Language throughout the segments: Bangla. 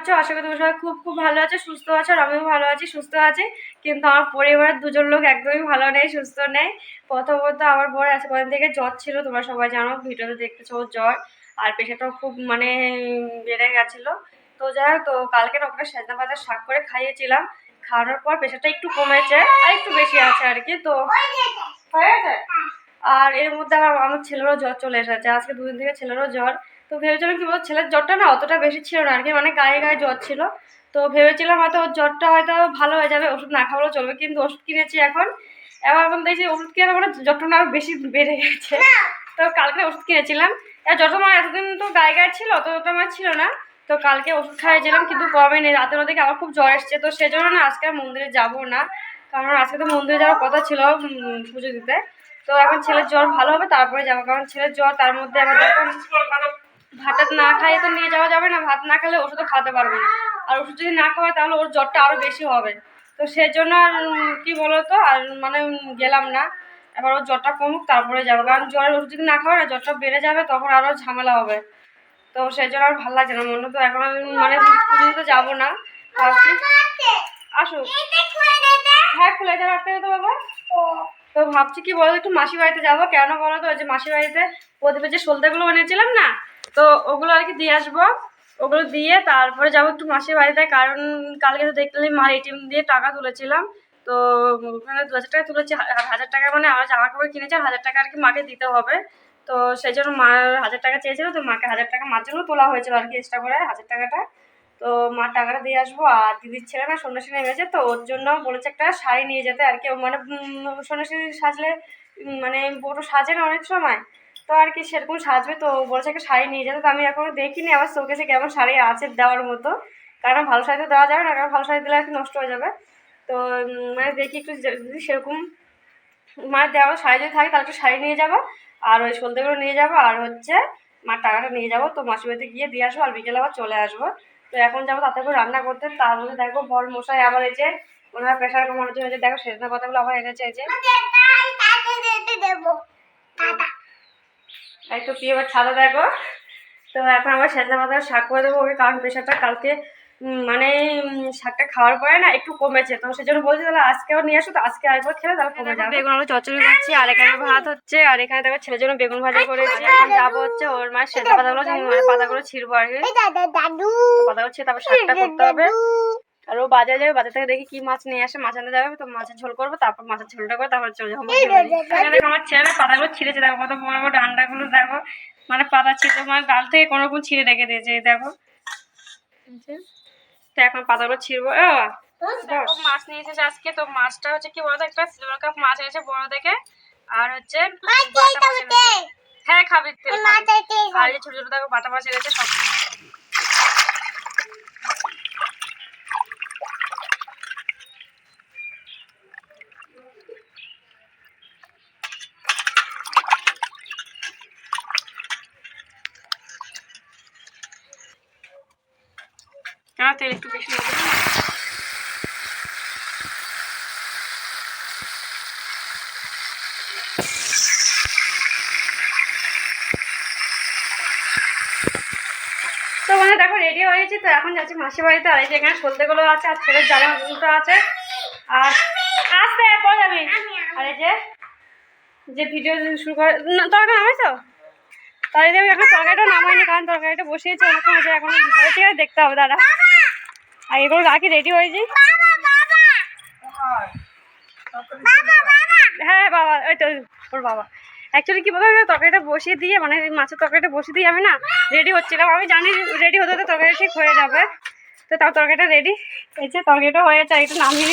আছো? আশা করি তুমি সবাই খুব খুব ভালো আছো সুস্থ আছো আর আমিও ভালো আছি সুস্থ আছি। কিন্তু আমার পরিবারের দুজন লোক একদমই ভালো নেই সুস্থ নেই। প্রথমত আমার বড় আছে কদিন থেকে জ্বর ছিল তোমরা সবাই জানো ভিডিওতে দেখতেছো জ্বর। আর পেশাটাও খুব মানে বেড়ে গেছিল। তো যাই হোক তো কালকে ওকে সেজনা পাতার শাক করে খাইয়েছিলাম। খাওয়ানোর পর প্রেশারটা একটু কমেছে আর একটু বেশি আছে আর কি তো হয়ে গেছে আর এর মধ্যে আমার আমার ছেলেরও জ্বর চলে এসেছে। আজকে দুদিন থেকে ছেলেরও জ্বর। তো ভেবেছিলাম কি বলতো, ছেলের জ্বরটা না অতটা বেশি ছিল না। আর কি মানে গায়ে গায়ে জ্বর ছিল। তো ভেবেছিলাম হয়তো ওর জ্বরটা হয়তো ভালো হয়ে যাবে, ওষুধ না খাওয়ালেও চলবে। কিন্তু ওষুধ কিনেছি এখন। এবার এখন দেখছি ওষুধ কিনে মানে জ্বরটা না বেশি বেড়ে গেছে। তো কালকে ওষুধ কিনেছিলাম। জ্বরটা আমার এতদিন তো গায়ে গায়ে ছিল, অতটা আমার ছিল না। তো কালকে ওষুধ খাইয়েছিলাম, কিন্তু কমেনি রাতের দিকে আমার খুব জ্বর এসছে। তো সেজন্য না আজকে মন্দিরে যাব না। কারণ আজকে তো মন্দিরে যাওয়ার কথা ছিল পুজো দিতে। তো এখন ছেলের জ্বর ভালো হবে, তারপরে যাব। কারণ ছেলের জ্বর, তার মধ্যে যখন ভাত না খাইয়ে তো নিয়ে যাওয়া যাবে না, ভাত না খেলে ওষুধও খাওয়াতে পারবে না। আর ওষুধ যদি না খাওয়ায়, তাহলে ওর জ্বরটা আরও বেশি হবে। তো সেজন্য আর কি বলতো আর মানে গেলাম না। এবার ওর জ্বরটা কমুক, তারপরে যাব। কারণ জ্বরের ওষুধ যদি না খাওয়ায় না, জ্বরটা বেড়ে যাবে, তখন আরও ঝামেলা হবে। তো সেই জন্য আর ভালো লাগছে না মনে, তো এখন মানে পুজো দিতে যাব না। ভাবছি। আসুক হ্যাঁ খুলে যা রাখতে তো বাবা। তো ভাবছি কি বলতো একটু মাসি বাড়িতে যাব। কেন বলো তো যে মাসি বাড়িতে প্রদীপের যে সলতেগুলো বানিয়েছিলাম না, তো ওগুলো আর কি দিয়ে আসব। ওগুলো দিয়ে তারপরে যাব একটু মাসির বাড়িতে, কারণ কালকে তো দেখলে মার এটিএম দিয়ে টাকা তুলেছিলাম। তো ওখানে দু হাজার টাকা তুলেছি হাজার টাকা মানে আমার জামা কাপড় কিনেছি হাজার টাকা আর কি মাকে দিতে হবে। তো সেই জন্য মা হাজার টাকা চেয়েছিল, তো মাকে হাজার টাকা মার জন্য তোলা হয়েছিল আর কি এক্সট্রা করে হাজার টাকাটা। তো মার টাকাটা দিয়ে আসব আর দিদির ছেলে না সন্ন্যাসী নেমেছে তো ওর জন্য বলেছে একটা শাড়ি নিয়ে যেতে আর কি। মানে সন্ন্যাসী সাজলে মানে বড় সাজে না অনেক সময়, তো আর কি সেরকম সাজবে। তো বলেছে একটা শাড়ি নিয়ে যেতে, তো আমি এখনও দেখিনি, আবার শোকেসে কেমন শাড়ি আছে দেওয়ার মতো। কারণ ভালো শাড়ি তো দেওয়া যাবে না, কারণ ভালো শাড়ি দিলে আর কি নষ্ট হয়ে যাবে। তো মানে দেখি একটু যদি সেরকম মানে দেওয়া শাড়ি যদি থাকে, তাহলে একটু শাড়ি নিয়ে যাব। আর ওই সলতেগুলো নিয়ে যাব। আর হচ্ছে, মার টাকাটা নিয়ে যাব, তো মাসির বাড়িতে গিয়ে দিয়ে আসব, আর বিকেলে আবার চলে আসব। তো এখন যাব তাতে করে রান্না করতে, তার মধ্যে দেখো বল মশাই আবার এসে ওনার প্রেশার কমানোর জন্য এই দেখো সেজনা পাতাগুলো আবার এনেছে, এই যে। একটু প্রিয় এবার ছাদা দেখো। তো এখন আবার সেজনা পাতা শাক করে দেবো, ওকে কারণ প্রেশারটা কালকে মানে শাকটা খাওয়ার পরে না একটু কমেছে। তো সেই জন্য বলছি তাহলে আজকেও নিয়ে আসো তো আজকে আরেকবার খেলে তাহলে কমে যাবে। বেগুন আলু চচ্চড়ি করছি আর এখানে ভাত হচ্ছে আর এখানে দেখো ছেলের জন্য বেগুন ভাজা করেছি এখন যাব হচ্ছে ওর মায়ের সেজনা পাতাগুলো মানে পাতাগুলো ছিঁড়বো আর কি। দাদু তো পাতাগুলো তারপর শাকটা করতে হবে। আর ও বাজারে যাবে বাজার থেকে দেখি কি মাছ নিয়ে আসে মাছ আনতে যাবে তো মাছের ঝোল করব তারপর মাছের ঝোলটা করে তারপর চলে যাব আমার ছেলে পাতাগুলো ছিঁড়েছে দেখো কত বড় বড় ডান্ডাগুলো দেখো। মানে পাতা ছিঁড়ে মানে ডাল থেকে কোনো রকম ছিঁড়ে রেখে দিয়েছে দেখো। যে। তো এখন পাতাগুলো ছিঁড়বো মাছ নিয়ে এসেছে আজকে তো মাছটা হচ্ছে কি বলতো একটা সিলভার কাপ মাছ এনেছে বড় দেখে আর হচ্ছে মাছ হ্যাঁ খাবি আর ছোট ছোট দেখো বাটা মাছ এনেছে সব কেন তেল একটু বেশি নেব তো মানে দেখো রেডি হয়েছি তো এখন যাচ্ছি মাসির বাড়িতে। আর এই যে এখানে সলতেগুলো আছে আর ছেলের জামা দুটো আছে। আর আসতে পরে যাবি। আর এই যে যে ভিডিও শুরু করে না, তরকারি নামাইছো? তাই আমি এখন তরকারিটা নামাইনি কারণ তরকারিটা বসিয়েছি আছে এখন কিনা দেখতে হবে দাদা। আর এগুলো রাখি রেডি হয়ে যাই হ্যাঁ বাবা, ওই তো ওর বাবা। অ্যাকচুয়ালি কি বলতো তরকারিটা বসিয়ে দিয়ে মানে মাছের তরকারিটা বসিয়ে দিয়ে আমি না রেডি হচ্ছিলাম। আমি জানি রেডি হতে হতে তরকারি ঠিক হয়ে যাবে। তো তাও তরকারিটা রেডি এই যে তরকারিটা হয়ে গেছে একটু নামিয়ে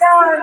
কেমন